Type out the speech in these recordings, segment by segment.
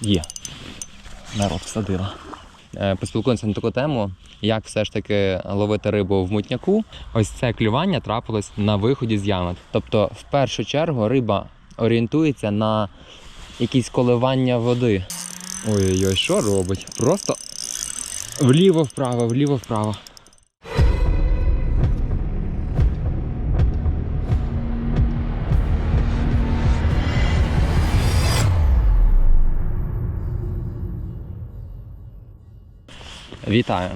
Є. Народ всадила. Е, Поспілкуємося на таку тему, як все ж таки ловити рибу в мутняку. Ось це клювання трапилось на виході з ями. Тобто, в першу чергу, риба орієнтується на якісь коливання води. Ой-ой-ой, що робить? Просто вліво-вправо, вліво-вправо. Вітаю!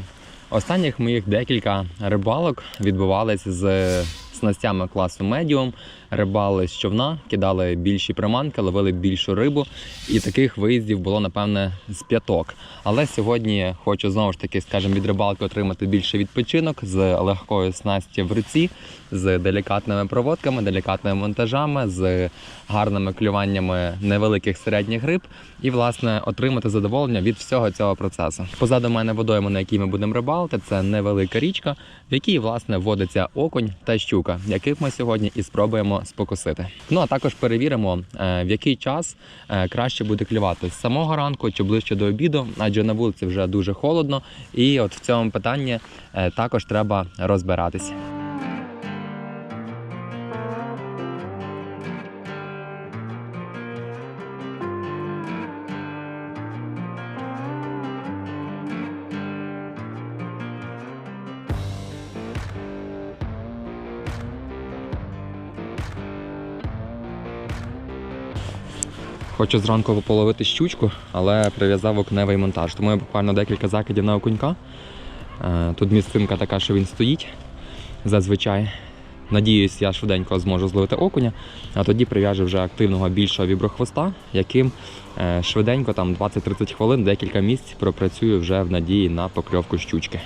Останніх моїх декілька рибалок відбувались з снастями класу медіум. Рибали з човна, кидали більші приманки, ловили більшу рибу. І таких виїздів було, напевне, з п'яток. Але сьогодні хочу знову ж таки, скажімо, від рибалки отримати більше відпочинок з легкою снастю в руці, з делікатними проводками, делікатними монтажами, з гарними клюваннями невеликих середніх риб і, власне, отримати задоволення від всього цього процесу. Позаду мене водойма, на якій ми будемо рибалити, це невелика річка, в якій власне водиться окунь та щука, яких ми сьогодні і спробуємо спокусити. Ну а також перевіримо, е, в який час е, краще буде клювати з самого ранку чи ближче до обіду, адже на вулиці вже дуже холодно, і от в цьому питанні е, також треба розбиратись. Хочу зранку половити щучку, але прив'язав окневий монтаж. Тому я буквально декілька закидів на окунька. Е, Тут місцинка така, що він стоїть зазвичай. Надіюсь, я швиденько зможу зловити окуня, а тоді прив'яжу вже активного більшого віброхвоста, яким е, швиденько, там 20-30 хвилин, декілька місць пропрацюю вже в надії на покльовку щучки.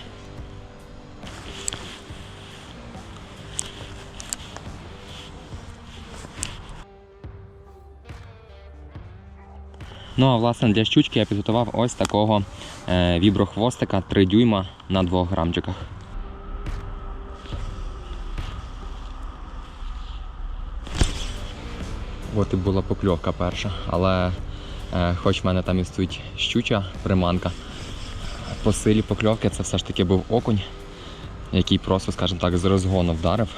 Ну а власне для щучки я підготував ось такого е, віброхвостика 3 дюйма на 2 грамчиках. От і була покльовка перша, але е, хоч в мене там і стоїть щуча приманка, по силі покльовки це все ж таки був окунь, який просто, скажімо так, з розгону вдарив.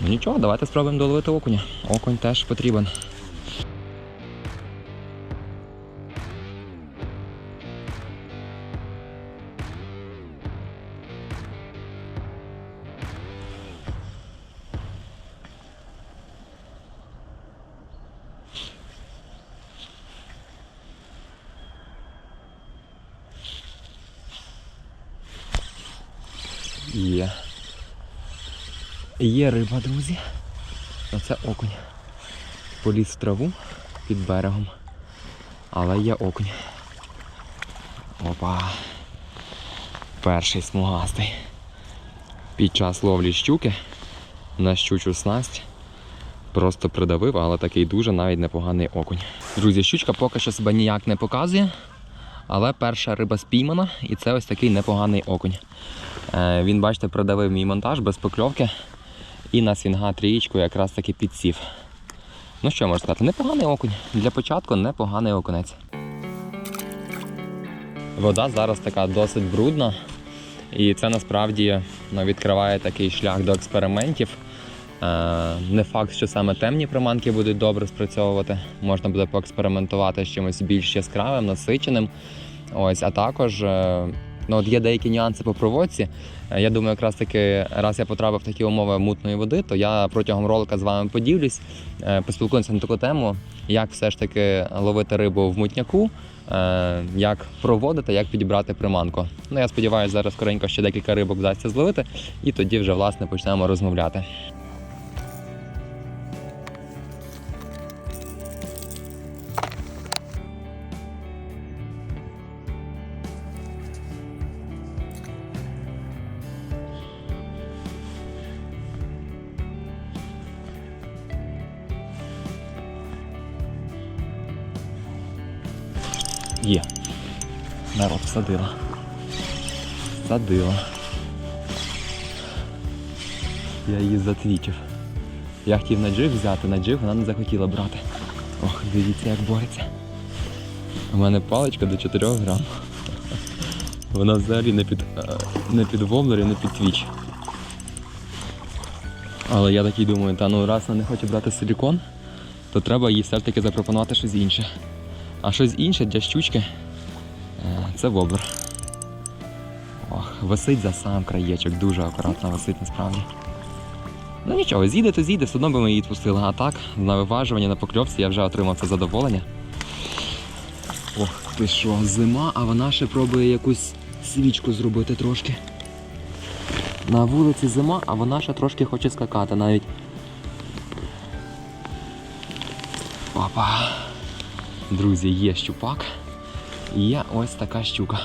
Ну нічого, давайте спробуємо доловити окуня. Окунь теж потрібен. Є риба, друзі. Оце окунь. Поліз в траву під берегом. Але є окунь. Опа. Перший смугастий. Під час ловлі щуки на щучу снасть просто придавив, але такий дуже навіть непоганий окунь. Друзі, щучка поки що себе ніяк не показує. Але перша риба спіймана, і це ось такий непоганий окунь. Е, Він, бачите, продавив мій монтаж без покльовки. І на свінга трієчку якраз таки підсів. Ну що можу сказати, непоганий окунь. Для початку непоганий окунець. Вода зараз така досить брудна. І це насправді ну, відкриває такий шлях до експериментів. Е, Не факт, що саме темні приманки будуть добре спрацьовувати. Можна буде поекспериментувати з чимось більш яскравим, насиченим. Ось, а також е, ну, от є деякі нюанси по проводці. Е, Я думаю, якраз таки, раз я потрапив в такі умови мутної води, то я протягом ролика з вами поділюсь, е, поспілкуємося на таку тему, як все ж таки ловити рибу в мутняку, е, як проводити, як підібрати приманку. Ну, я сподіваюся, зараз скоренько ще декілька рибок вдасться зловити, і тоді вже власне почнемо розмовляти. Народ садила. Садила. Я її затвічив. Я хотів на джиг взяти, на джиг вона не захотіла брати. Ох, дивіться, як бореться. У мене паличка до 4 грам. Вона взагалі не під, е, не під воблер і не під твіч. Але я такий думаю, та ну раз вона не хоче брати силікон, то треба їй все ж таки запропонувати щось інше. А щось інше для щучки це воблер. Ох, висить за сам краєчок, дуже акуратно висить насправді. Ну нічого, з'їде, то з'їде, все одно би ми її відпустили. А так, на виважуванні, на покльовці я вже отримав це задоволення. Ох, ти що, зима, а вона ще пробує якусь свічку зробити трошки. На вулиці зима, а вона ще трошки хоче скакати навіть. Опа. Друзі, є щупак. Є ось така щука.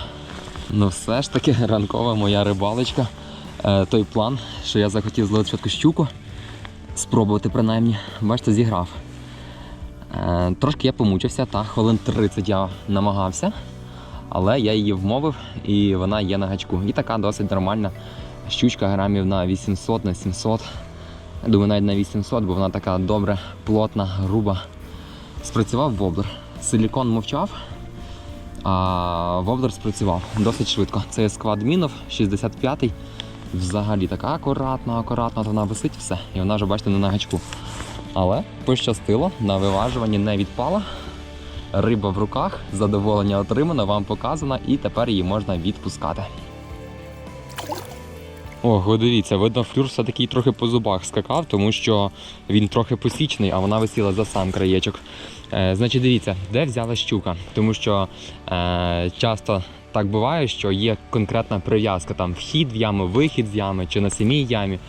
Ну все ж таки ранкова моя рибалочка. Е, той план, що я захотів зловити спочатку щуку, спробувати принаймні, бачите, зіграв. Е, трошки я помучився, та хвилин 30 я намагався, але я її вмовив і вона є на гачку. І така досить нормальна щучка грамів на 800, на 700. Я думаю, навіть на 800, бо вона така добре, плотна, груба. Спрацював воблер. Силікон мовчав, а воблер спрацював досить швидко. Це є сквад мінов 65-й. Взагалі така акуратна, акуратна, то вона висить все. І вона вже, бачите, не на гачку. Але пощастило, на виважуванні не відпала. Риба в руках, задоволення отримано, вам показано, і тепер її можна відпускати. Ого, дивіться, видно, флюр все-таки трохи по зубах скакав, тому що він трохи посічений, а вона висіла за сам краєчок. Е, значить, дивіться, де взяла щука, тому що е, часто так буває, що є конкретна прив'язка, там вхід в яму, вихід з ями чи на самій ямі.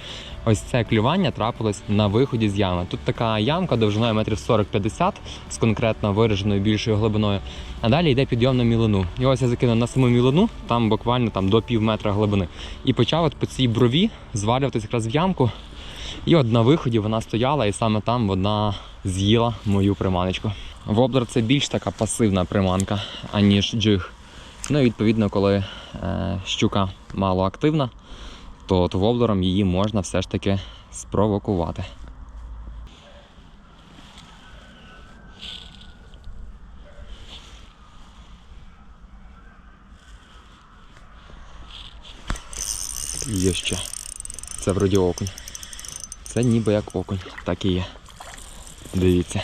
Ось це клювання трапилось на виході з ями. Тут така ямка довжиною метрів 40-50 з конкретно вираженою більшою глибиною. А далі йде підйом на мілину. І ось я закинув на саму мілину, там буквально там, до пів метра глибини. І почав от по цій брові звалюватися якраз в ямку. І от на виході вона стояла, і саме там вона з'їла мою приманочку. Воблер це більш така пасивна приманка, аніж джиг. Ну і відповідно, коли е, щука мало активна, то от воблером її можна все ж таки спровокувати. Є ще. Це вроді окунь. Це ніби як окунь, так і є. Дивіться.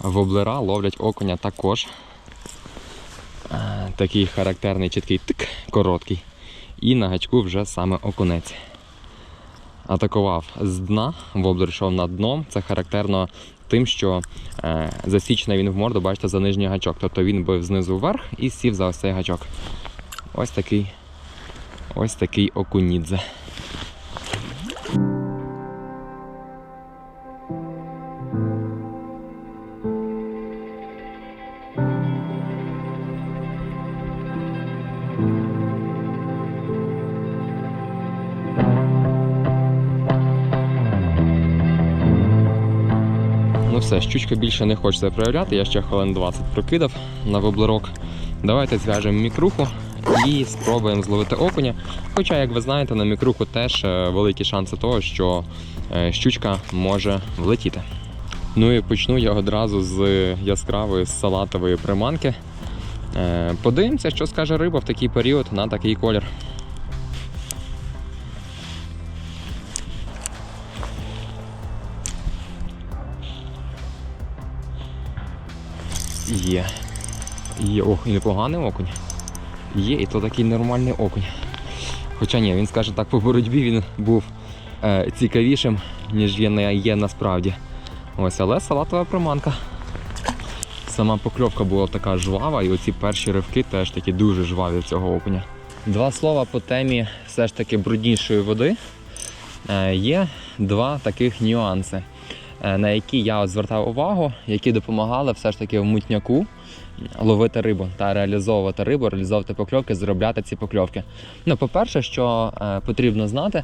Воблера ловлять окуня також. Такий характерний чіткий тик, короткий. І на гачку вже саме окунець. Атакував з дна, воблер йшов над дном. Це характерно тим, що е, засічений він в морду, бачите, за нижній гачок. Тобто він бив знизу вверх і сів за ось цей гачок. Ось такий, ось такий окунідзе. Все, щучка більше не хочеться проявляти. Я ще хвилин 20 прокидав на воблерок. Давайте зв'яжемо мікруху і спробуємо зловити окуня. Хоча, як ви знаєте, на мікруху теж е, великі шанси того, що е, щучка може влетіти. Ну і почну я одразу з яскравої салатової приманки. Е, Подивимося, що скаже риба в такий період на такий колір. Є. Є, ох, і непоганий окунь. Є, і то такий нормальний окунь. Хоча ні, він скаже так, по боротьбі він був е, цікавішим, ніж є, є насправді. Ось, але салатова приманка. Сама покльовка була така жвава, і оці перші ривки теж такі дуже жваві цього окуня. Два слова по темі все ж таки бруднішої води. Е, є два таких нюанси, на які я от звертав увагу, які допомагали все ж таки в мутняку ловити рибу та реалізовувати рибу, реалізовувати покльовки, заробляти ці покльовки. Ну, по-перше, що е, потрібно знати, е,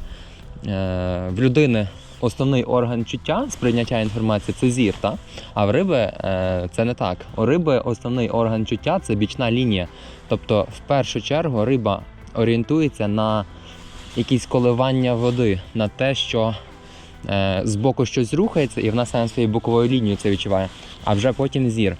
в людини основний орган чуття сприйняття інформації це зір, та? а в риби е, це не так. У риби основний орган чуття це бічна лінія. Тобто, в першу чергу, риба орієнтується на якісь коливання води, на те, що е, збоку щось рухається, і вона саме своєю боковою лінією це відчуває, а вже потім зір.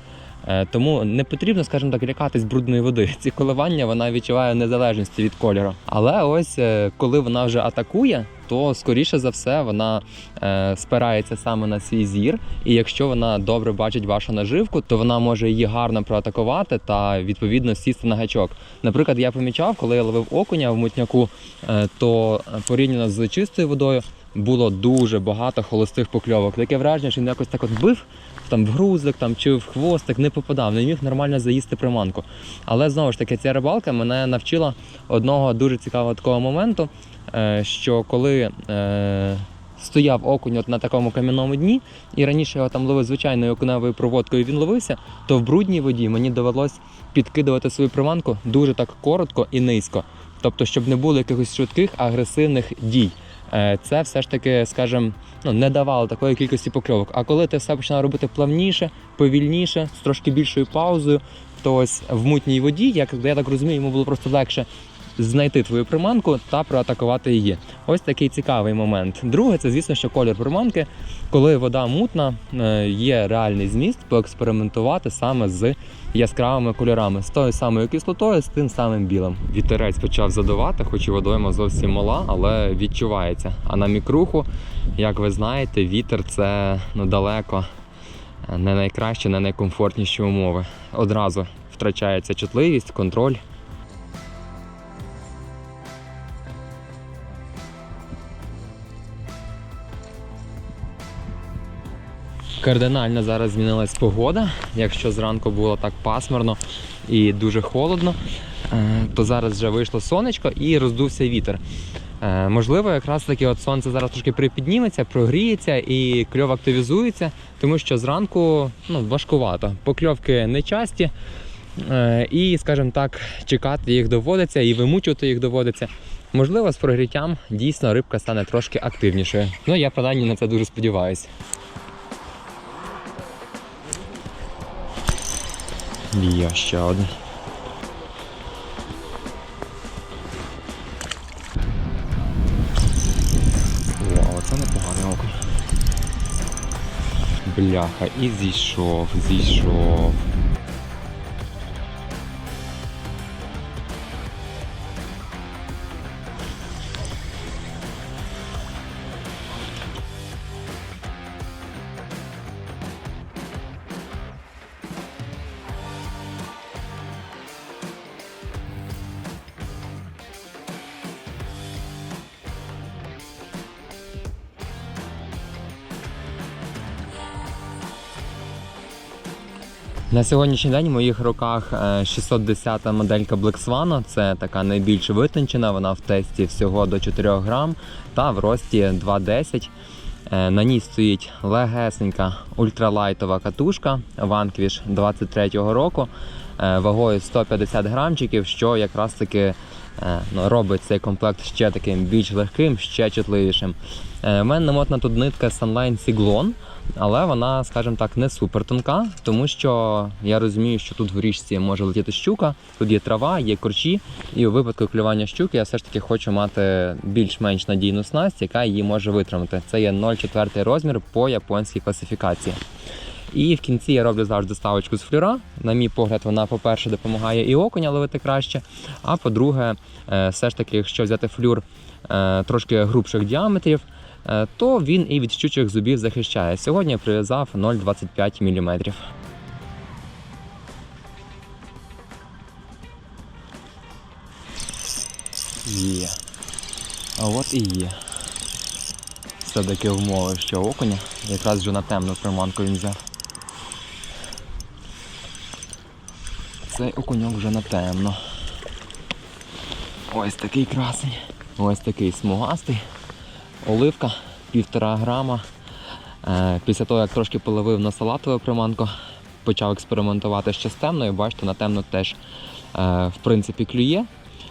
Е, Тому не потрібно, скажімо так, лякатись брудної води. Ці коливання вона відчуває в незалежності від кольору. Але ось е, коли вона вже атакує, то скоріше за все вона е, спирається саме на свій зір. І якщо вона добре бачить вашу наживку, то вона може її гарно проатакувати та відповідно сісти на гачок. Наприклад, я помічав, коли я ловив окуня в мутняку, е, то порівняно з чистою водою було дуже багато холостих покльовок. Таке враження, що він якось так от бив там в грузик там, чи в хвостик, не попадав, не міг нормально заїсти приманку. Але знову ж таки, ця рибалка мене навчила одного дуже цікавого такого моменту, е, що коли. Е, Стояв окунь от на такому кам'яному дні, і раніше його там ловив звичайною окуневою проводкою, він ловився, то в брудній воді мені довелось підкидувати свою приманку дуже так коротко і низько. Тобто, щоб не було якихось швидких агресивних дій. Е, Це все ж таки, скажімо, ну, не давало такої кількості покльовок. А коли ти все починав робити плавніше, повільніше, з трошки більшою паузою, то ось в мутній воді, як я так розумію, йому було просто легше знайти твою приманку та проатакувати її. Ось такий цікавий момент. Друге, це звісно, що колір приманки. Коли вода мутна, е, є реальний зміст поекспериментувати саме з яскравими кольорами, з тою самою кислотою, з тим самим білим. Вітерець почав задувати, хоч і водойма зовсім мала, але відчувається. А на мікруху, як ви знаєте, вітер це ну, далеко е, не найкращі, не найкомфортніші умови. Одразу втрачається чутливість, контроль. Кардинально зараз змінилась погода. Якщо зранку було так пасмурно і дуже холодно, е, то зараз вже вийшло сонечко і роздувся вітер. Е, Можливо, якраз таки от сонце зараз трошки припідніметься, прогріється і кльов активізується, тому що зранку ну, важкувато. Покльовки не часті, е, і, скажімо так, чекати їх доводиться і вимучувати їх доводиться. Можливо, з прогріттям дійсно рибка стане трошки активнішою. Ну я принаймні на це дуже сподіваюся. Є ще один. Вау, це непоганий окунь. Бляха, і зійшов, зійшов. На сьогоднішній день в моїх руках е, 610 моделька Black Swan. Це така найбільш витончена, вона в тесті всього до 4 грам та в рості 2,10. Е, На ній стоїть легесенька ультралайтова катушка Vanquish 23-го року е, вагою 150 грамчиків, що якраз таки е, робить цей комплект ще таким більш легким, ще чутливішим. Е, У мене намотана тут нитка Sunline Siglon, але вона, скажімо так, не супер тонка, тому що я розумію, що тут в річці може летіти щука, тут є трава, є корчі, і у випадку клювання щуки я все ж таки хочу мати більш-менш надійну снасть, яка її може витримати. Це є 0,4 розмір по японській класифікації. І в кінці я роблю завжди ставочку з флюра. На мій погляд, вона, по-перше, допомагає і окуня ловити краще. А по-друге, е, все ж таки, якщо взяти флюр е, трошки грубших діаметрів, е, то він і від щучих зубів захищає. Сьогодні я прив'язав 0,25 мм. Є. А от і є. Все таки вмови, що окуня. Якраз вже на темну приманку він взяв. Цей окуньок вже на темно. Ось такий красень. Ось такий смугастий. Оливка півтора грама. Е, Після того, як трошки половив на салатову приманку, почав експериментувати ще з темною. Бачите, на темно теж е, в принципі клює.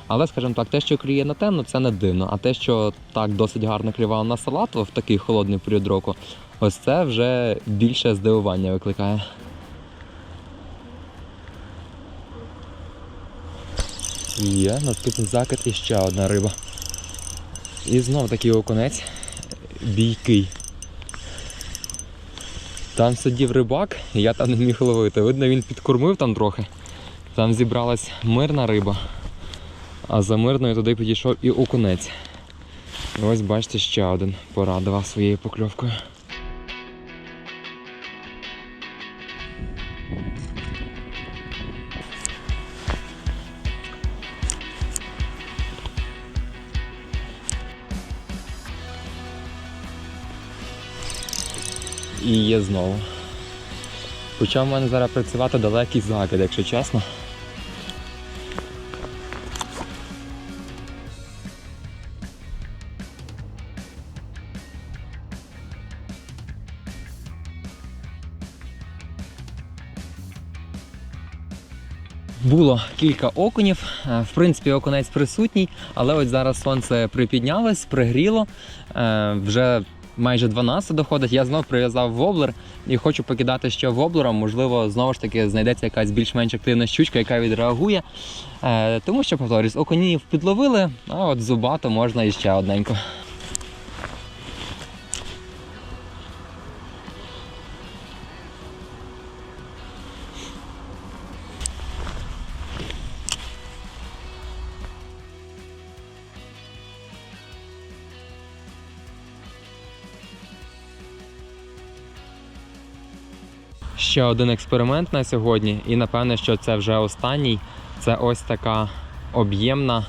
Але, скажімо так, те, що клює на темно, це не дивно. А те, що так досить гарно клювало на салатову в такий холодний період року, ось це вже більше здивування викликає. Є, наступний закид і ще одна риба. І знов такий окунець бійкий. Там сидів рибак, я там не міг ловити. Видно, він підкормив там трохи. Там зібралась мирна риба. А за мирною туди підійшов і окунець. І ось бачите, ще один порадував своєю покльовкою. І є знову. Почав в мене зараз працювати далекий закид, якщо чесно. Було кілька окунів. Е, В принципі, окунець присутній, але ось зараз сонце припіднялось, пригріло. Е, Вже майже 12 доходить. Я знов прив'язав воблер і хочу покидати ще воблером. Можливо, знову ж таки знайдеться якась більш-менш активна щучка, яка відреагує. Е, Тому що, повторюсь, окунів підловили, а от зубато можна іще одненько. Ще один експеримент на сьогодні, і напевне, що це вже останній. Це ось така об'ємна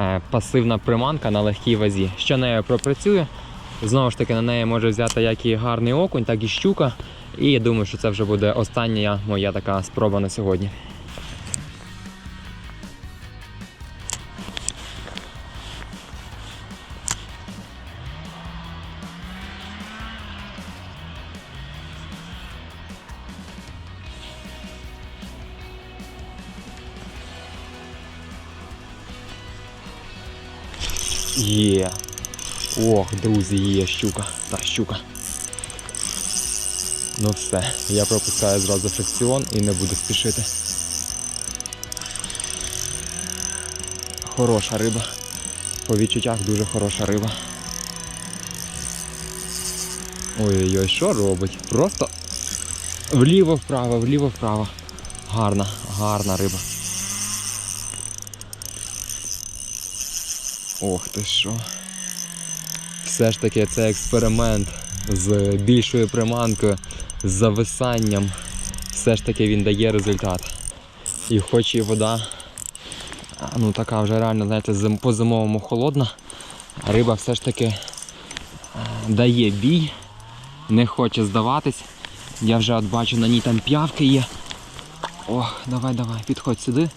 е, пасивна приманка на легкій вазі. Що нею пропрацюю. Знову ж таки, на неї може взяти як і гарний окунь, так і щука. І я думаю, що це вже буде остання моя така спроба на сьогодні. Друзі, є щука. Та щука. Ну все, я пропускаю зразу фрикціон і не буду спішити. Хороша риба. По відчуттях дуже хороша риба. Ой-ой-ой, що робить? Просто вліво-вправо, вліво-вправо. Гарна, гарна риба. Ох ти що. Все ж таки це експеримент з більшою приманкою, з зависанням. Все ж таки він дає результат. І хоч і вода, ну така вже реально, знаєте, по-зимовому холодна, риба все ж таки дає бій, не хоче здаватись. Я вже от бачу, на ній там п'явки є. Ох, давай, давай, підходь сюди.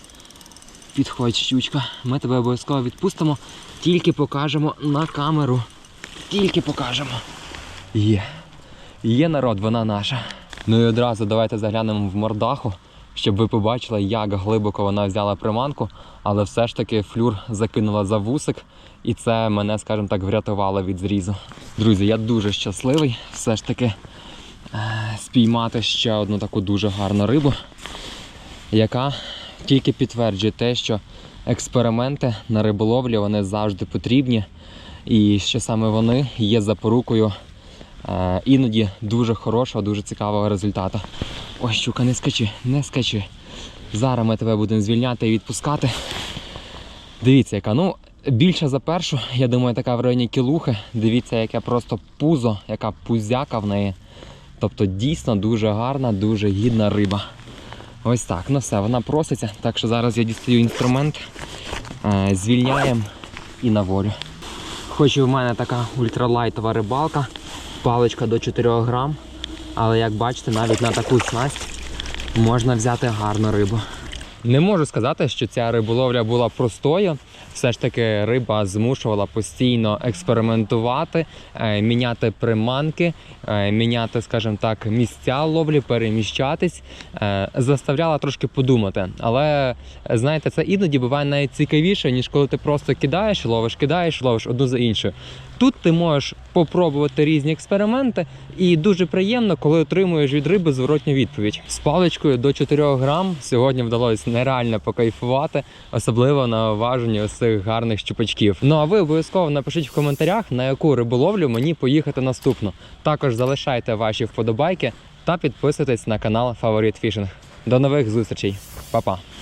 Підходь, щучка. Ми тебе обов'язково відпустимо, тільки покажемо на камеру. Тільки покажемо. Є. Є народ, вона наша. Ну і одразу давайте заглянемо в мордаху, щоб ви побачили, як глибоко вона взяла приманку, але все ж таки флюр закинула за вусик, і це мене, скажімо так, врятувало від зрізу. Друзі, я дуже щасливий все ж таки е, спіймати ще одну таку дуже гарну рибу, яка тільки підтверджує те, що експерименти на риболовлі вони завжди потрібні. І що саме вони є запорукою е, іноді дуже хорошого, дуже цікавого результату. Ой, щука, не скачи, не скачи. Зараз ми тебе будемо звільняти і відпускати. Дивіться, яка. Ну, більше за першу, я думаю, така в районі кілухи. Дивіться, яке просто пузо, яка пузяка в неї. Тобто дійсно дуже гарна, дуже гідна риба. Ось так. Ну все, вона проситься. Так що зараз я дістаю інструмент, е, звільняємо і на волю. Хоч і в мене така ультралайтова рибалка, паличка до 4 грам. Але як бачите, навіть на таку снасть можна взяти гарну рибу. Не можу сказати, що ця риболовля була простою. Все ж таки риба змушувала постійно експериментувати, е, міняти приманки, е, міняти, скажімо так, місця ловлі, переміщатись, е, заставляла трошки подумати. Але знаєте, це іноді буває навіть цікавіше, ніж коли ти просто кидаєш, ловиш, кидаєш, ловиш одну за іншою. Тут ти можеш попробувати різні експерименти, і дуже приємно, коли отримуєш від риби зворотню відповідь. З паличкою до 4 грам сьогодні вдалося нереально покайфувати, особливо на важенні ось цих гарних щупачків. Ну а ви обов'язково напишіть в коментарях, на яку риболовлю мені поїхати наступно. Також залишайте ваші вподобайки. та підписуйтесь на канал Фаворит Фішинг. До нових зустрічей, Па-па!